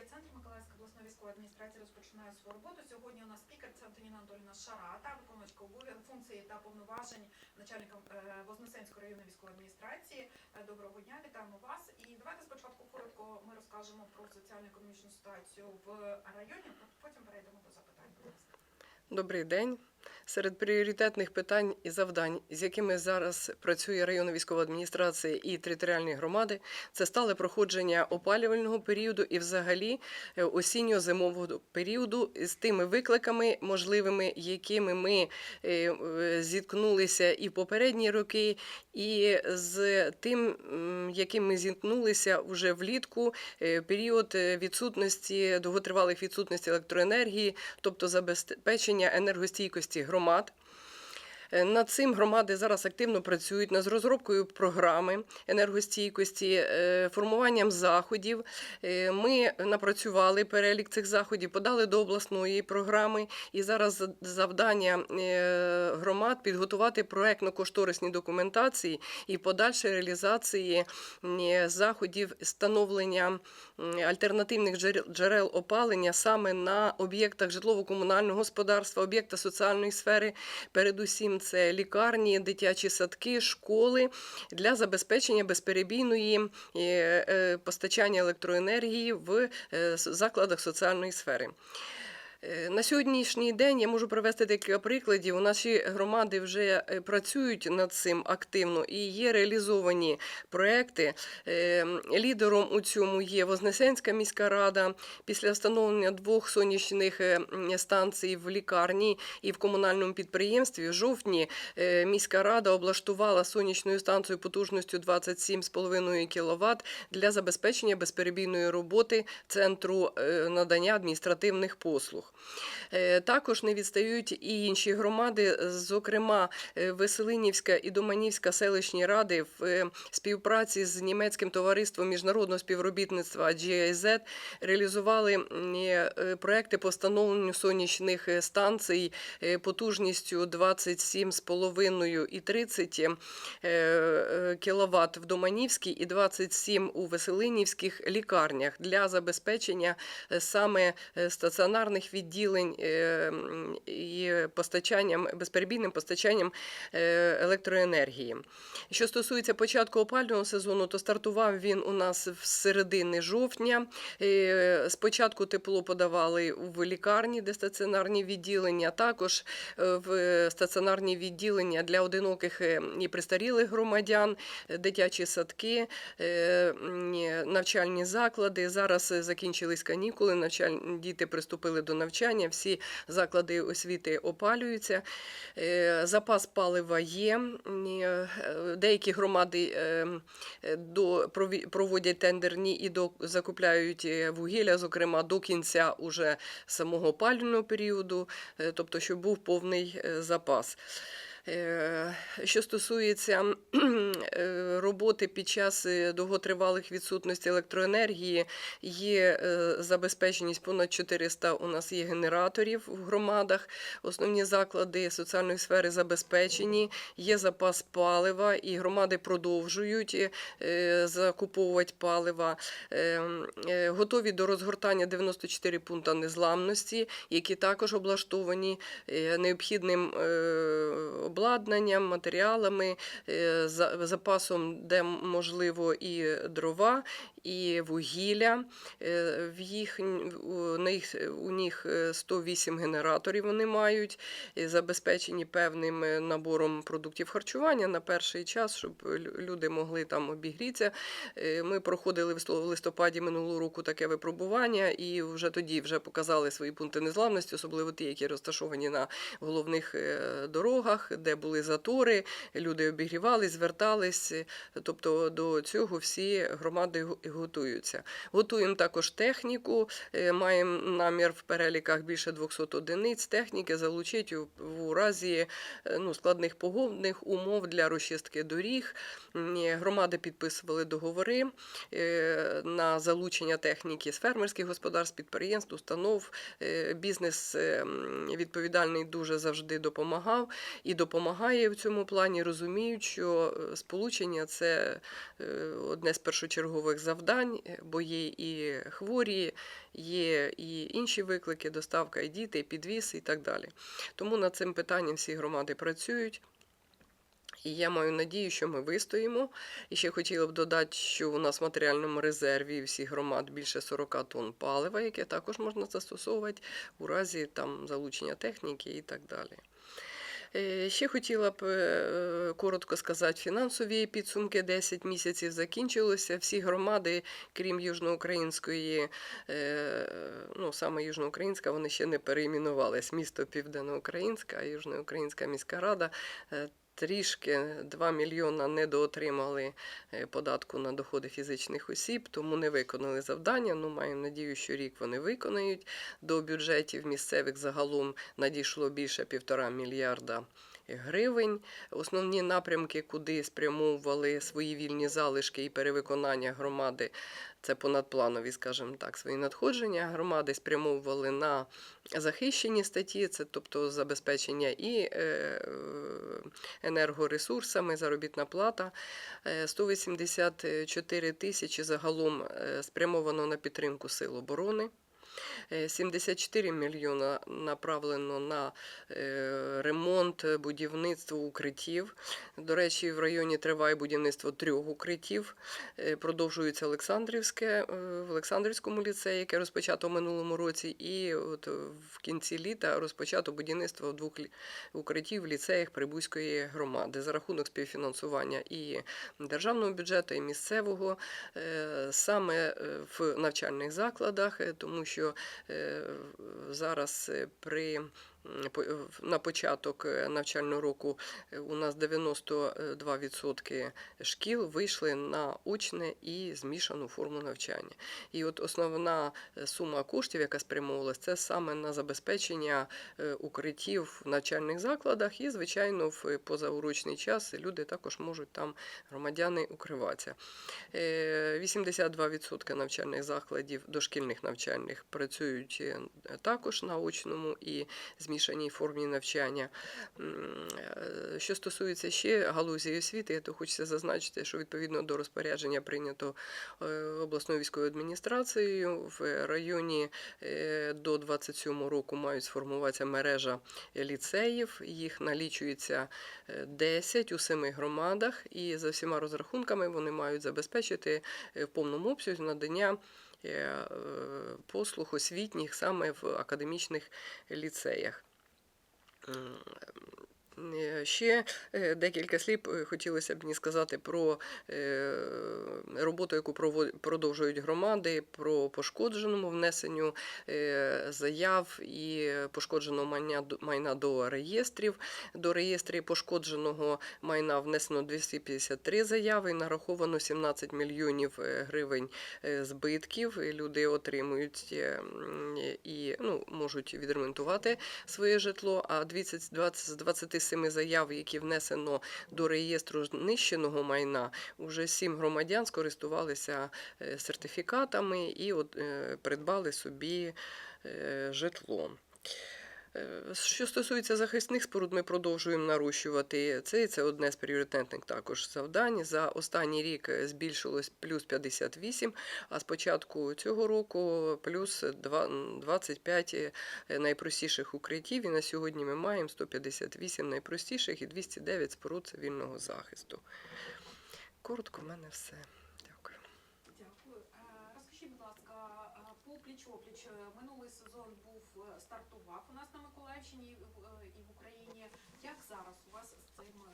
медіа-центр Миколаївської обласної військової адміністрації розпочинає свою роботу. Сьогодні у нас спікер це Антоніна Анатоліна Шарата, виконувачка функції та повноважень начальника е, Вознесенської районної військової адміністрації. Е, Доброго дня, вітаємо вас. І давайте спочатку коротко ми розкажемо про соціально-економічну ситуацію в районі. Потім перейдемо до запитань. Добрий день. Серед пріоритетних питань і завдань, з якими зараз працює районна військова адміністрація і територіальні громади, це стале проходження опалювального періоду і, взагалі, е, осінньо-зимового періоду з тими викликами можливими, якими ми е, е, зіткнулися і в попередні роки, і з тим, яким ми зіткнулися вже влітку, період відсутності довготривалих відсутності електроенергії, тобто забезпечення енергостійкості громад. Е, Над цим громади зараз активно працюють над розробкою програми енергостійкості, е, формуванням заходів. Е, Ми напрацювали перелік цих заходів, подали до обласної програми, і зараз завдання е, громад підготувати проектно-кошторисні документації і подальшої реалізації е, заходів становлення альтернативних джерел опалення саме на об'єктах житлово-комунального господарства, об'єкта соціальної сфери. Передусім, це лікарні, дитячі садки, школи для забезпечення безперебійної е, е, постачання електроенергії в е, закладах соціальної сфери. На сьогоднішній день я можу привести декілька прикладів. Наші громади вже е, працюють над цим активно і є реалізовані проекти. Е, Лідером у цьому є Вознесенська міська рада. Після встановлення двох сонячних е, станцій в лікарні і в комунальному підприємстві в жовтні міська рада облаштувала сонячну станцію потужністю 27,5 кВт для забезпечення безперебійної роботи центру надання адміністративних послуг. Е, Також не відстають і інші громади, зокрема е, Веселинівська і Доманівська селищні ради в е, співпраці з німецьким товариством міжнародного співробітництва GIZ реалізували проекти по встановленню сонячних станцій потужністю 27,5 і 30 кВт в Доманівській і 27 у Веселинівських лікарнях для забезпечення саме стаціонарних відділень е, і постачанням безперебійним постачанням е, електроенергії. Що стосується початку опалювального сезону, то стартував він у нас в середини жовтня. Е, Спочатку тепло подавали в лікарні, де стаціонарні відділення, також в стаціонарні відділення для одиноких і престарілих громадян, дитячі садки, навчальні заклади. Зараз закінчились канікули, навчаль... діти приступили до навчання, всі заклади освіти опалюються. Е, Запас палива є. Е, Деякі громади е, до, проводять тендерні і до, закупляють вугілля, зокрема до кінця уже самого опалювального періоду, тобто, щоб був повний запас. Е, Що стосується е, роботи під час е, довготривалих відсутності електроенергії, є забезпеченість понад 400 у нас є генераторів в громадах. Основні заклади соціальної сфери забезпечені, є запас палива, і громади продовжують закуповувати палива. Готові до розгортання 94 пункти незламності, які також облаштовані необхідним обладнанням, матеріалами, е, за- запасом, де можливо і дрова, і вугілля. Е, В їх, у них, у них е, 108 генераторів вони мають, забезпечені певним е, набором продуктів харчування на перший час, щоб люди могли там обігрітися. Е, Ми проходили в листо- листопаді минулого року таке випробування, і вже тоді вже показали свої пункти незламності, особливо ті, які розташовані на головних е, дорогах, де були затори, люди обігрівались, звертались. е, Тобто до цього всі громади готуються. Готуємо також техніку, е, маємо намір в переліках більше 200 одиниць техніки залучити у разі е, ну, складних погодних умов для розчистки доріг. Е, Громади підписували договори на залучення техніки з фермерських господарств, підприємств, установ. Бізнес відповідальний дуже завжди допомагав і допомагає в цьому плані, розуміють, що сполучення це одне з першочергових завдань. Завдань, е, бо є і хворі, є і інші виклики, доставка і діти, і підвіз і так далі. Тому над цим питанням всі громади працюють. І я маю надію, що ми вистоїмо. І ще хотіла б додати, що у нас в матеріальному резерві всіх громад більше 40 тонн палива, яке також можна застосовувати у разі там, залучення техніки і так далі. Е, Ще хотіла б е, коротко сказати, фінансові підсумки 10 місяців закінчилося. Всі громади, крім Южноукраїнської, е, ну саме Южноукраїнська, вони ще не перейменувались. Місто Південноукраїнська, Южноукраїнська міська рада. Трішки 2 мільйона недоотримали е, податку на доходи фізичних осіб, тому не виконали завдання. Ну, маємо надію, що рік вони виконають. До бюджетів місцевих загалом надійшло більше півтора мільярда гривень. Основні напрямки, куди спрямовували свої вільні залишки і перевиконання громади, це понадпланові, скажімо так, свої надходження. Громади спрямовували на захищені статті, це тобто забезпечення і е, енергоресурсами, заробітна плата. Е, 184 тисячі загалом е, спрямовано на підтримку сил оборони. Е, 74 мільйона направлено на е, ремонт, е, будівництво укриттів. До речі, в районі триває будівництво трьох укриттів. Е, Продовжується Олександрівське е, в Олександрівському ліцеї, яке розпочато в минулому році, і от е, в кінці літа розпочато будівництво двох укриттів в ліцеях Прибузької громади за рахунок співфінансування і державного бюджету, і місцевого е, саме е, в навчальних закладах, е, тому що е, зараз е, при на початок е, навчального року е, у нас 92% шкіл вийшли на очне і змішану форму навчання. І от основна е, сума коштів, яка спрямовувалася, це саме на забезпечення е, укриттів в навчальних закладах, і, звичайно, в позаурочний час люди також можуть там громадяни укриватися. Е, 82% навчальних закладів дошкільних навчальних працюють е, також на очному і змішаній формі навчання. Е, Що стосується ще галузі освіти, то хочеться зазначити, що відповідно до розпорядження прийнято е, обласною військовою адміністрацією в районі е, до 27 року мають сформуватися мережа ліцеїв. Їх налічується е, 10 у семи громадах, і за всіма розрахунками вони мають забезпечити в повному обсязі надання послуг освітніх саме в академічних ліцеях. Е, Ще е, декілька слів е, хотілося б мені сказати про роботу, яку продовжують громади, про пошкодженому внесенню заяв і пошкодженого майна до- реєстрів. До реєстрів пошкодженого майна внесено 253 заяви, нараховано 17 мільйонів гривень збитків. Люди отримують і ну, можуть відремонтувати своє житло. А 20, 20, з 27 заяв, які внесено до реєстру знищеного майна, уже 7 громадян скористувалися е, сертифікатами і е, придбали собі е, житло. Е, Що стосується захисних споруд, ми продовжуємо нарощувати це. Це одне з пріоритетних також завдань. За останній рік е, збільшилось плюс 58, а з початку цього року плюс два- м, 25 е, найпростіших укриттів. І на сьогодні ми маємо 158 найпростіших і 209 споруд цивільного захисту. Коротко, в мене все. Пліч-опліч е, минулий сезон був е, стартував у нас на Миколаївщині е, і в Україні. Як зараз у вас з цим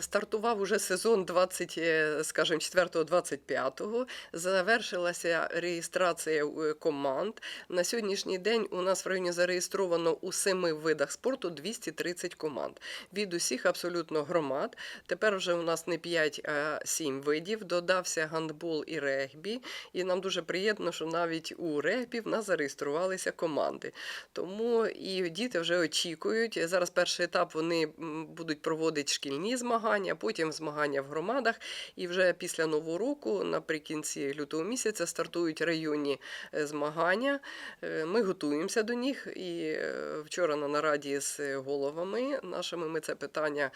Стартував уже сезон 20, е, скажімо, 4-25. Завершилася реєстрація е, команд. На сьогоднішній день у нас в районі зареєстровано у семи видах спорту 230 команд. Від усіх абсолютно громад. Тепер вже у нас не 5, а 7 видів. Додався гандбол і регбі. І нам дуже приємно, що навіть у регбі в нас зареєструвалися команди. Тому і діти вже очікують. Зараз перший етап вони будуть проводити шкільні змагання, потім змагання в громадах. І вже після нового року, наприкінці лютого місяця, стартують районні е, змагання. Е, Ми готуємося до них. І е, вчора на нараді з головами нашими ми це питання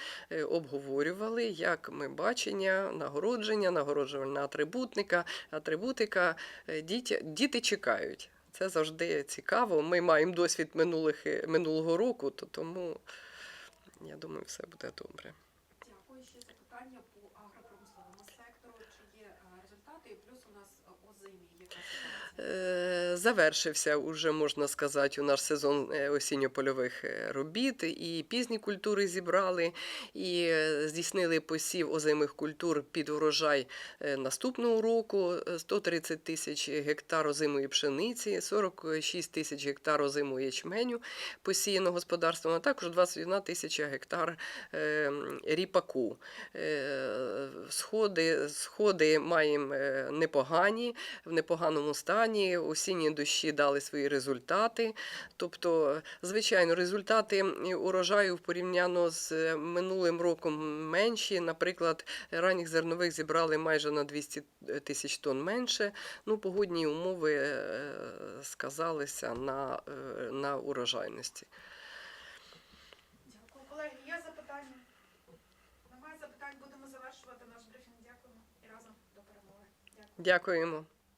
обговорювали, як ми бачення, нагородження, нагороджувальна атрибутника, атрибутика. Діти, діти чекають. Це завжди цікаво. Ми маємо досвід минулих, минулого року, то тому я думаю, все буде добре. Дякую. Ще запитання по агропромисловому сектору. Чи є е, результати? Плюс у нас е, озимі. Ситуація? Завершився уже можна сказати у наш сезон е, осінньо-польових е, робіт. І пізні культури зібрали, і е, здійснили посів озимих культур під урожай наступного року. Е, 130 тисяч гектар озимої пшениці, 46 тисяч гектар озимої ячменю посіяно господарством, а також 21 тисяча гектар ріпаку. Сходи, сходи маємо непогані, в непоганому стані. Осінні дощі дали свої результати. Тобто, звичайно, результати урожаю порівняно з минулим роком менші. Наприклад, ранніх зернових зібрали майже на 200 тисяч тонн менше. Ну, погодні умови е, сказалися на, е, на урожайності. Дякую, колеги. Є запитання? Немає запитань. Будемо завершувати наш брифінг. Дякуємо і разом до перемоги. Дякую. Дякуємо.